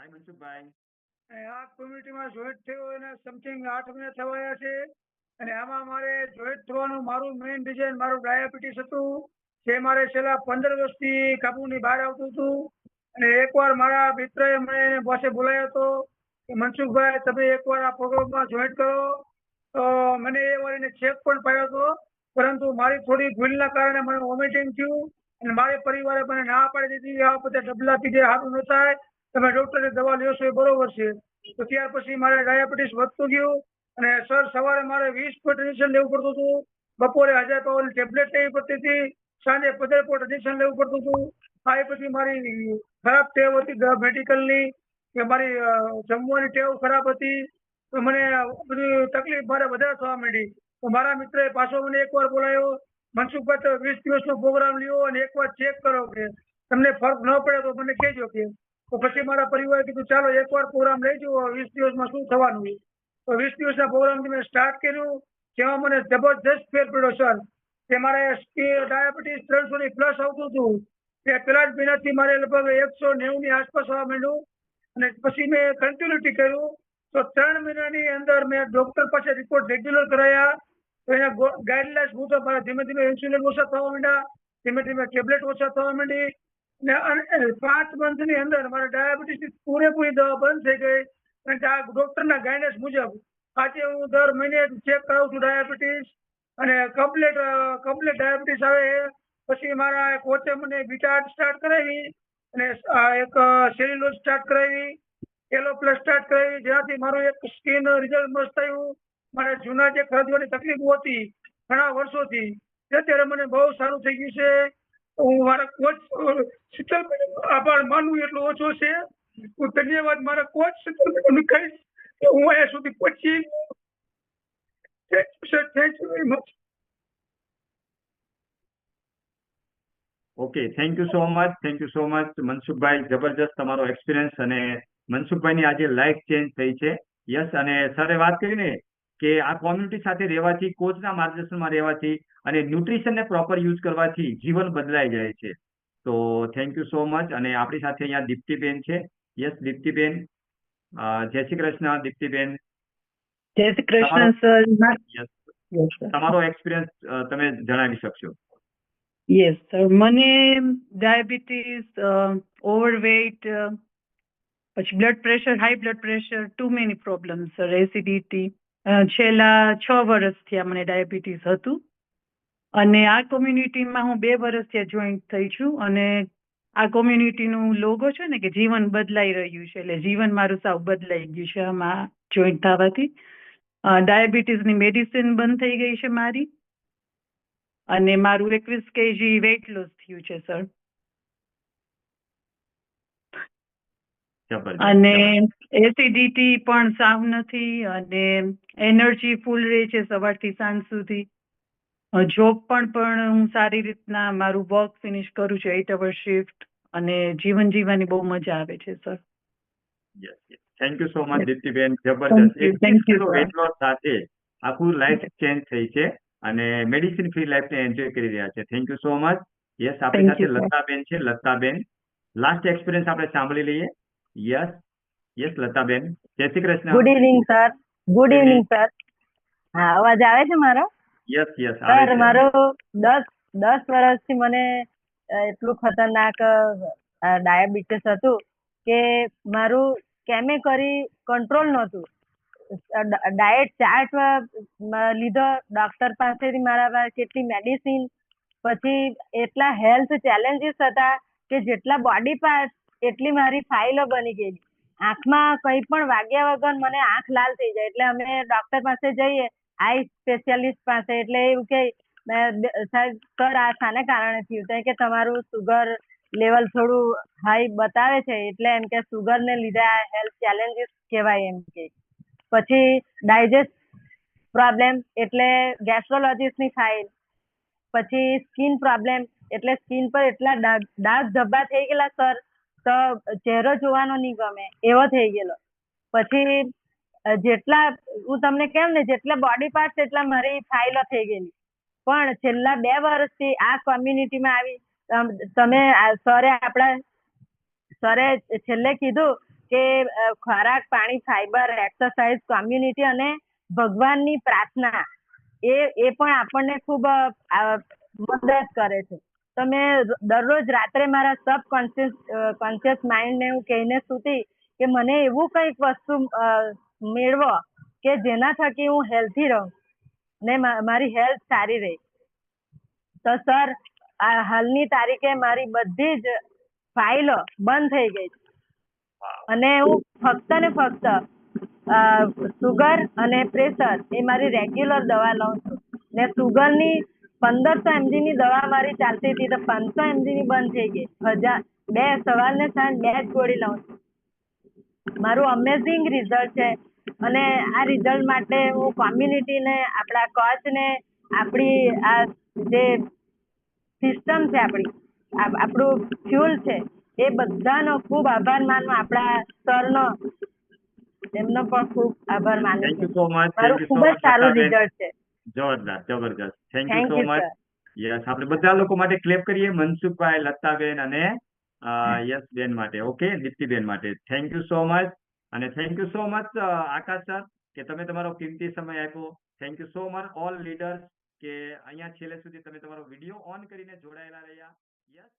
હાય મનસુખભાઈ આ કોમ્યુનિટીમાં જોઈન્ટ થયો એને સમથિંગ આઠ મહિના થવાયા છે. અને આમાં મારે જોઈન્ટ થવાનું મારું મેઇન રીઝન મારું ડાયાબિટીસ હતું. જે મારે છેલ્લા પંદર વર્ષથી કાબુની બહાર આવતું હતું. અને એકવાર મારા મિત્રએ મને પાસે બોલાયો હતો કે, મનસુખભાઈ, તમે એકવાર આ પ્રોગ્રામમાં જોઈન્ટ કરો. તો મને એ વાર એને ચેક પણ પાડ્યો હતો. પરંતુ મારી થોડી ભૂલના કારણે મને વોમિટિંગ થયું. અને મારે પરિવારે મને ના પાડી દીધી. આ બધા ડબલા પીધે સારું ન થાય. તમે ડોક્ટરની દવા લ્યો એ બરોબર છે. તો ત્યાર પછી મારે ડાયાબિટીસ વધતું ગયું અને સર સવારે મારે વીસ ફૂટ ઇન્જેક્શન લેવું પડતું હતું. બપોરે હજાર પાવરની ટેબ્લેટ લેવી પડતી હતી. સાંજે પંદર ફૂટ ઇન્જેક્શન લેવું પડતું હતું. આ પછી મારી ખરાબ ટેવ હતી મેડિકલની કે મારી જમવાની ટેવ ખરાબ હતી. તો મને બધી તકલીફ મારે વધારે થવા માંડી. તો મારા મિત્રએ પાછો મને એકવાર બોલાયો, મનસુખભાઈ વીસ દિવસનો પ્રોગ્રામ લ્યો અને એકવાર ચેક કરો કે તમને ફરક ન પડે તો મને કહેજો કે તો પછી મારા પરિવારે કીધું, ચાલો, એકવાર પ્રોગ્રામ લઈ જુઓ, વીસ દિવસમાં શું થવાનું છે? તો વીસ દિવસના પ્રોગ્રામ મેં સ્ટાર્ટ કર્યું, જેમાં મને જબરજસ્ત ફેર પડ્યો સર તે મારે ડાયાબિટીસ ત્રણસો ની પ્લસ આવતું હતું. તે પેલા જ મહિનાથી મારે લગભગ એકસો નેવું ની આસપાસ આવવા માંડ્યું. અને પછી મેં કન્ટિન્યુટી કર્યું. તો ત્રણ મહિનાની અંદર મેં ડોક્ટર પાસે રિપોર્ટ રેગ્યુલર કરાયા. તો એના ગાઈડલાઇન્સ મુજબ મારા ધીમે ધીમે ઇન્સ્યુલિન ઓછા થવા માંડ્યા. ધીમે ધીમે ટેબ્લેટ ઓછા થવા માંડી. ને પાંચ મંથની અંદર મારા ડાયાબિટીસ પૂરેપૂરી દવા બંધ થઈ ગઈ. અને ડોક્ટરના ગાઈડન્સ મુજબ આજે હું દર મહિને ચેક કરાવું છું ડાયાબિટીસ અને કમ્પ્લેટ કમ્પ્લેટ ડાયાબિટીસ આવે પછી મારા કોચે મને બીટા સ્ટાર્ટ કરાવી. અને એક સેલ્યુલોઝ સ્ટાર્ટ કરાવી. એલો પ્લસ સ્ટાર્ટ કરાવી. જેનાથી મારું એક સ્કિન રિઝલ્ટ મસ્ત થયું મારે જૂના જે ખરજવાની તકલીફો હતી ઘણા વર્ષોથી. તે અત્યારે મને બહુ સારું થઈ ગયું છે. હું મારા કોચ શીતલ આભાર માનવું એટલો ઓછો છે. હું ધન્યવાદ મારા કોચ શીતલ કહીશ કે હું અહીંયા સુધી પહોંચી thank you very much okay thank you so much thank you so much Mansukhbhai. જબરજસ્ત તમારો એક્સપિરિયન્સ અને મનસુખભાઈની આજે લાઈફ ચેન્જ થઈ છે. યસ અને સરે વાત કરીને કે આ કોમ્યુનિટી સાથે રહેવાથી કોચના માર્ગદર્શનમાં રહેવાથી અને ન્યુટ્રિશનને પ્રોપર યુઝ કરવાથી જીવન બદલાઈ જાય છે. તો થેન્ક યુ સો મચ અને આપણી સાથે અહીંયા દીપ્તિબેન છે. યસ દીપ્તિબેન. જય શ્રી કૃષ્ણ દીપ્તિબેન. જય શ્રી કૃષ્ણ સર તમારો એક્સપિરિયન્સ તમે જણાવી શકશો? યસ સર મને ડાયાબિટીસ ઓવરવેઇટ પછી blood pressure high blood pressure too many problem sir acidity છેલ્લા છ વર્ષથી મને ડાયાબિટીસ હતું. અને આ કોમ્યુનિટીમાં હું બે વર્ષથી જોઈન્ટ થઈ છું અને આ કોમ્યુનિટીનું લોગો છે ને કે જીવન બદલાઈ રહ્યું છે, એટલે જીવન મારું સાવ બદલાઈ ગયું છે આમાં જોઈન્ટ થવાથી. ડાયાબિટીસની મેડિસિન બંધ થઈ ગઈ છે મારી. અને મારું એકવીસ કેજી વેઇટ લોસ થયું છે, સર. અને એસિડિટી પણ સાવ નથી અને એનર્જી ફૂલ રહે છે સવારથી સાંજ સુધી. જોબ પણ પણ હું સારી રીતના મારું વર્ક ફિનિશ કરું છું એટ અવર શિફ્ટ અને જીવન જીવવાની બહુ મજા આવે છે sir yes yes thank you so much. દીપ્તિબેન જબરજસ્ત. એક વેટ લોસ સાથે આખું લાઈફ ચેન્જ થઈ છે અને મેડિસિન ફ્રી લાઈફ ને એન્જોય કરી રહ્યા છે. Thank you so much yes આપણી સાથે લતાબેન છે લતાબેન. લાસ્ટ એક્સપિરિયન્સ આપણે સાંભળી લઈએ. Yes yes Lataben Jai Shri Krishna good evening sir good evening sir હા અવાજ આવે છે મારો? યસ યસ સર મારો દસ દસ વર્ષથી મને એટલું ખતરનાક ડાયાબિટીસ હતું કે મારું કેમે કરી કંટ્રોલ નહોતું. ડાયટ ચાર્ટ લીધો ડોક્ટર પાસેથી મારા પાસે કેટલી મેડિસિન પછી એટલા હેલ્થ ચેલેન્જીસ હતા કે જેટલા બોડી પાર્ટ એટલી મારી ફાઇલો બની ગયેલી. આંખમાં કંઈ પણ વાગ્યા વગર મને આંખ લાલ થઈ જાય. એટલે અમે ડોક્ટર પાસે જઈએ, આઈ સ્પેશિયાલિસ્ટ પાસે. એટલે એવું કે સર આ શાને કારણે થયું? તો કે, તમારું સુગર લેવલ થોડું હાઈ બતાવે છે. એટલે એમ કે સુગર ને લીધે આ હેલ્થ ચેલેન્જીસ કહેવાય એમ કે. પછી ડાયજેસ્ટ પ્રોબ્લેમ એટલે ગેસ્ટ્રોલોજીસ્ટની ફાઇલ પછી સ્કિન પ્રોબ્લેમ એટલે સ્કિન પર એટલા ડાર્ક ધબ્બા થઈ ગયેલા સર તો, ચહેરો જોવાનો નહીં ગમે, એવો થઈ ગયેલો. પછી જેટલા, હું તમને કેમ ને, જેટલા બોડી પાર્ટ એટલા મારી ફાઇલો થઈ ગયેલી. પણ છેલ્લા બે વર્ષથી આ કોમ્યુનિટીમાં આવી તમે સરે આપણા, સરે છેલ્લે કીધું કે ખોરાક, પાણી ફાઈબર એક્સરસાઇઝ કોમ્યુનિટી અને ભગવાનની પ્રાર્થના, એ એ પણ આપણને ખૂબ મદદ કરે છે. તો મેં દરરોજ રાત્રે મારા સબ કોન્શિયસ કોન્શિયસ માઇન્ડને હું કહીને સૂતી કે મને એવું કંઈક વસ્તુ મેળવો કે જેના થકી હું હેલ્થી રહું ને મારી હેલ્થ સારી રહે. તો સર આ હાલની તારીખે મારી બધી જ ફાઇલો બંધ થઈ ગઈ અને હું ફક્ત ને ફક્ત સુગર અને પ્રેશર એ મારી રેગ્યુલર દવા લઉં છું. ને સુગરની પંદરસો એમજી ની દવા મારી ચાલતી હતી તો પાંચસો એમજી ની બંધ થઈ ગઈ. હજાર બે સવાર ને સાંજ બે જ ગોળી લઉં છું. મારું અમેઝિંગ રિઝલ્ટ છે. અને આ રિઝલ્ટ માટે હું કોમ્યુનિટીને આપણા કોચને આપણી આ જે સિસ્ટમ છે આપણી આપણું ફ્યુલ છે એ બધાનો ખૂબ આભાર માનું આપણા સરનો. એમનો પણ ખૂબ આભાર માનું છું. મારું ખૂબ જ સારું રિઝલ્ટ છે. જબરદસ્ત જબરદસ્ત thank you so much yes આપણે બધા લોકો માટે ક્લેપ કરીએ મનસુખભાઈ લતાબેન અને યસ બેન માટે ઓકે દીપ્તિબેન માટે. થેન્ક યુ સો મચ અને thank you so much Akash sir કે તમે તમારો કિંમતી સમય આપ્યો. Thank you so much all leaders કે અહીંયા છેલ્લે સુધી તમે તમારો વીડિયો ઓન કરીને જોડાયેલા રહ્યા. યસ